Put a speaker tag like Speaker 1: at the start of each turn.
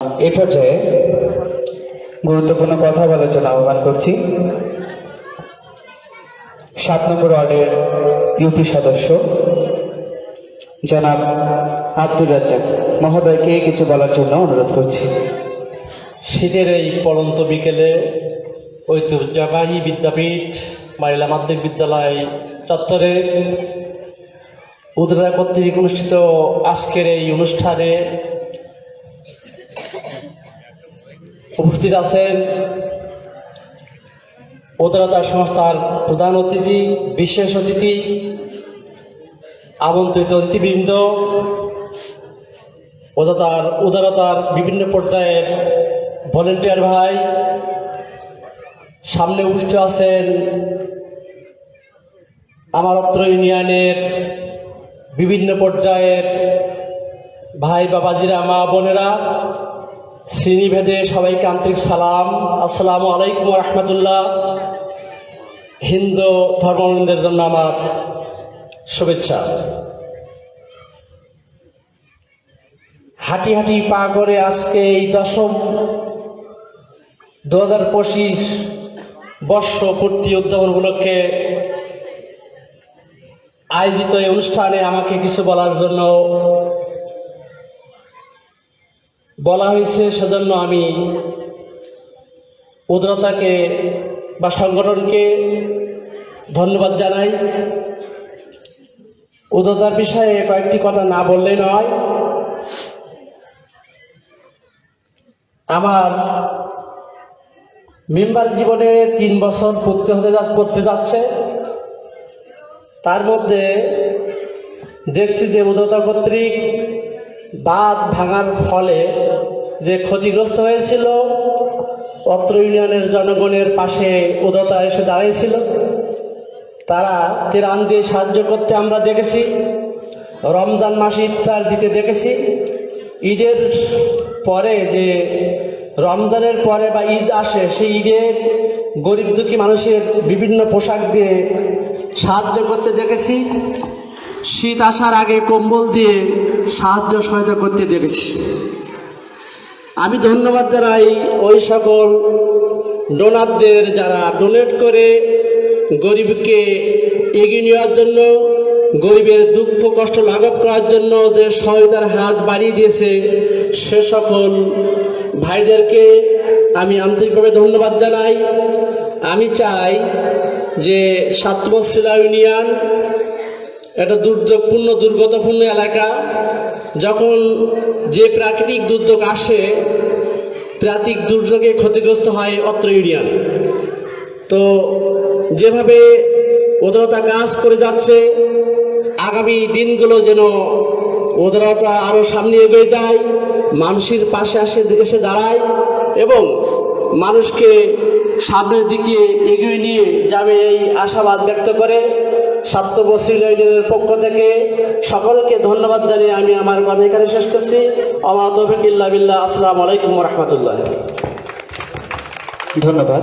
Speaker 1: এ পর্যায়ে গুরুত্বপূর্ণ কথা বলার জন্য আহ্বান করছি। সাত নম্বর ওয়ার্ডের ইউপি সদস্য, জনাব আব্দুর রাজ্জাক মহোদয়কে কিছু বলার জন্য অনুরোধ করছি।
Speaker 2: শীতের এই পড়ন্ত বিকেলে ঐতিহ্যবাহী বিদ্যাপীঠ মাইলা মাধ্যমিক বিদ্যালয় চত্বরে উদ্রা কর্তৃক অনুষ্ঠিত আজকের এই অনুষ্ঠানে উপস্থিত আছেন উদারতা সংস্থার প্রধান অতিথি, বিশেষ অতিথি, আমন্ত্রিত অতিথিবৃন্দ উদারতার উদারতার বিভিন্ন পর্যায়ের ভলেন্টিয়ার ভাই, সামনে উপস্থিত আছেন আমার অত্র ইউনিয়নের বিভিন্ন পর্যায়ের ভাই, বাবাজিরা, মা, বোনেরা শ্রেণীভেদে সবাইকে আন্তরিক সালাম। আসসালামু আলাইকুম রহমতুল্লাহ। হিন্দু ধর্মাবলম্বীদের জন্য আমার শুভেচ্ছা। হাঁটি হাঁটি পা করে আজকে এই দশম দু হাজার পঁচিশ বর্ষ পূর্তি উদ্যাপন উপলক্ষে আয়োজিত এই অনুষ্ঠানে আমাকে কিছু বলার জন্য বলা হয়েছে সেজন্য আমি উদ্রতাকে বা সংগঠনকে ধন্যবাদ জানাই। উদ্রতার বিষয়ে কয়েকটি কথা না বললে নয়। আমার মেম্বার জীবনে তিন বছর পড়তে হতে করতে যাচ্ছে। তার মধ্যে দেখছি যে উদতা কর্তৃক বাঁধ ভাঙার ফলে যে ক্ষতিগ্রস্ত হয়েছিল, অত্র ইউনিয়নের জনগণের পাশে উদতা এসে দাঁড়িয়েছিল। তারা তেরান দিয়ে সাহায্য করতে আমরা দেখেছি, রমজান মাসে ইফতার দিতে দেখেছি। ঈদের পরে যে রমজানের পরে বা ঈদ আসে, সেই ঈদে গরিব দুঃখী মানুষের বিভিন্ন পোশাক দিয়ে সাহায্য করতে দেখেছি। শীত আসার আগে কম্বল দিয়ে সাহায্য সহায়তা করতে দেখেছি। আমি ধন্যবাদ জানাই ওই সকল ডোনারদের যারা ডোনেট করে গরিবকে এগিয়ে নেওয়ার জন্য, গরিবের দুঃখ, কষ্ট লাঘব করার জন্য যে সহায়তার হাত বাড়িয়ে দিয়েছে, সে সকল ভাইদেরকে আমি আন্তরিকভাবে ধন্যবাদ জানাই। আমি চাই যে সাতমশিলা ইউনিয়ন এটা দুর্যোগপূর্ণ, দুর্গতপূর্ণ এলাকা। যখন যে প্রাকৃতিক দুর্যোগ আসে, প্রাকৃতিক দুর্যোগে ক্ষতিগ্রস্ত হয় অত্র ইউনিয়ন। তো যেভাবে উদারতা কাজ করে যাচ্ছে, আগামী দিনগুলো যেন উদারতা আরও সামনে এগিয়ে যায়, মানুষের পাশে আসে, এসে দাঁড়ায় এবং মানুষকে সামনের দিকে এগিয়ে নিয়ে যাবে এই আশাবাদ ব্যক্ত করে। সাত্যবশীল ইউনিয়নের পক্ষ থেকে সকলকে ধন্যবাদ জানিয়ে আমি আমার কথা এখানে শেষ করছি। আমার তৌফিক বিল্লাহ। আলাইকুম রহমতুল্লাহ।
Speaker 1: ধন্যবাদ।